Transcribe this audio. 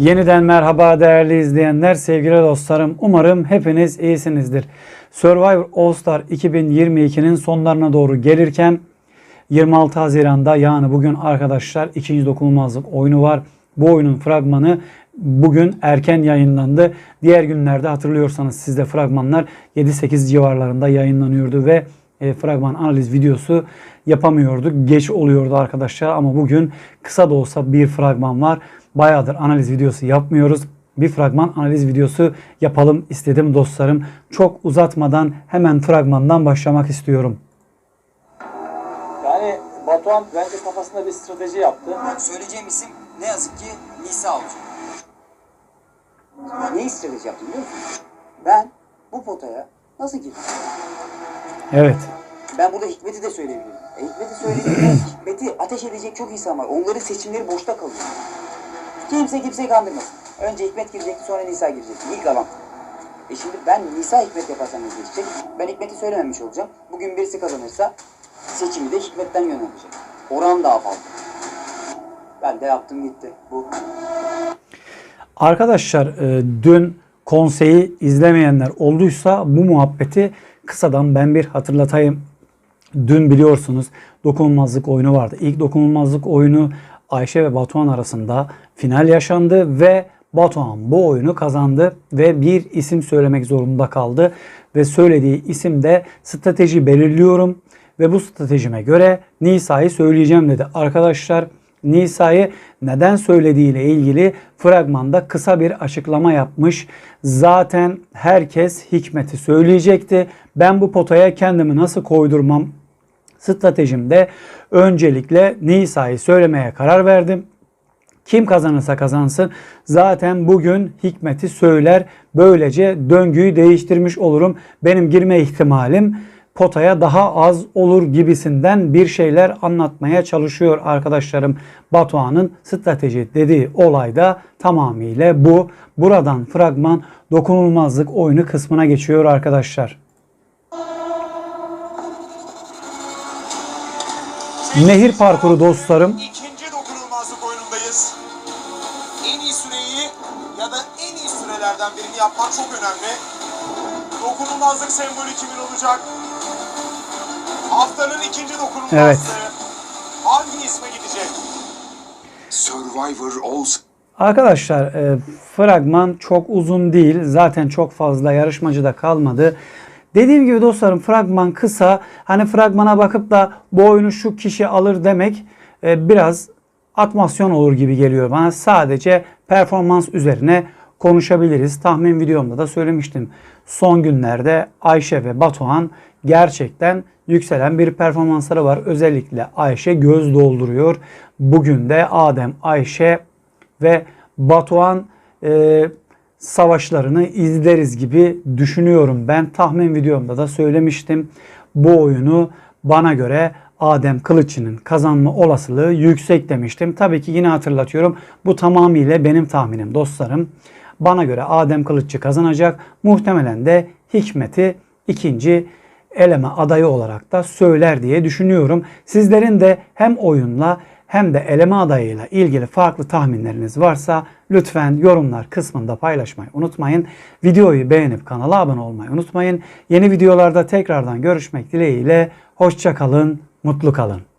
Yeniden merhaba değerli izleyenler, sevgili dostlarım. Umarım hepiniz iyisinizdir. Survivor All Star 2022'nin sonlarına doğru gelirken 26 Haziran'da yani bugün arkadaşlar ikinci dokunulmazlık oyunu var. Bu oyunun fragmanı bugün erken yayınlandı. Diğer günlerde hatırlıyorsanız sizde fragmanlar 7-8 civarlarında yayınlanıyordu ve e, fragman analiz videosu yapamıyorduk. Geç oluyordu arkadaşlar ama bugün kısa da olsa bir fragman var. Bayağıdır analiz videosu yapmıyoruz. Bir fragman analiz videosu yapalım istedim dostlarım. Çok uzatmadan hemen fragmandan başlamak istiyorum. Yani Batuhan bence kafasında bir strateji yaptı. Söyleyeceğim isim ne yazık ki Nisa olacak. Ne strateji yaptım biliyor musun? Ben bu potaya nasıl girdim? Evet. Ben burada Hikmet'i de söyleyebilirim. E, Hikmet'i söylediğimde Hikmet'i ateş edecek çok insan var. Onların seçimleri boşta kalıyor. Kimse kimseyi kandırmasın. Önce Hikmet girecekti sonra Nisa girecekti. İlk alan. E şimdi ben Nisa Hikmet yaparsam geçecek? Ben Hikmet'i söylememiş olacağım. Bugün birisi kazanırsa seçimi de Hikmet'ten yönelecek. Oran daha fazla. Ben de yaptım gitti. Bu. Arkadaşlar e, dün konseyi izlemeyenler olduysa bu muhabbeti kısadan ben bir hatırlatayım. Dün biliyorsunuz dokunulmazlık oyunu vardı. İlk dokunulmazlık oyunu Ayşe ve Batuhan arasında final yaşandı ve Batuhan bu oyunu kazandı ve bir isim söylemek zorunda kaldı ve söylediği isim de strateji belirliyorum ve bu stratejime göre Nisa'yı söyleyeceğim dedi. Arkadaşlar Nisa'yı neden söylediğiyle ilgili fragmanda kısa bir açıklama yapmış. Zaten herkes hikmeti söyleyecekti. Ben bu potaya kendimi nasıl koydurmam stratejimde öncelikle Nisa'yı söylemeye karar verdim. Kim kazanırsa kazansın zaten bugün hikmeti söyler. Böylece döngüyü değiştirmiş olurum. Benim girme ihtimalim potaya daha az olur gibisinden bir şeyler anlatmaya çalışıyor arkadaşlarım. Batuhan'ın strateji dediği olayda tamamıyla bu. Buradan fragman dokunulmazlık oyunu kısmına geçiyor arkadaşlar. Nehir parkuru dostlarım. İkinci dokunulmazlık oyunundayız. En iyi süreyi ya da en iyi sürelerden birini yapmak çok önemli. Dokunulmazlık sembolü kimin olacak? Haftanın ikinci dokunulmazlığı. Evet. Hangi isme gidecek? Survivor All Arkadaşlar e, fragman çok uzun değil. Zaten çok fazla yarışmacı da kalmadı. Dediğim gibi dostlarım fragman kısa. Hani fragmana bakıp da bu oyunu şu kişi alır demek e, biraz atmasyon olur gibi geliyor bana. Sadece performans üzerine konuşabiliriz. Tahmin videomda da söylemiştim. Son günlerde Ayşe ve Batuhan gerçekten yükselen bir performansları var. Özellikle Ayşe göz dolduruyor. Bugün de Adem, Ayşe ve Batuhan e, savaşlarını izleriz gibi düşünüyorum. Ben tahmin videomda da söylemiştim. Bu oyunu bana göre Adem Kılıççı'nın kazanma olasılığı yüksek demiştim. Tabii ki yine hatırlatıyorum. Bu tamamıyla benim tahminim dostlarım. Bana göre Adem Kılıççı kazanacak. Muhtemelen de Hikmet'i ikinci eleme adayı olarak da söyler diye düşünüyorum. Sizlerin de hem oyunla hem de eleme adayıyla ilgili farklı tahminleriniz varsa lütfen yorumlar kısmında paylaşmayı unutmayın. Videoyu beğenip kanala abone olmayı unutmayın. Yeni videolarda tekrardan görüşmek dileğiyle. Hoşça kalın, mutlu kalın.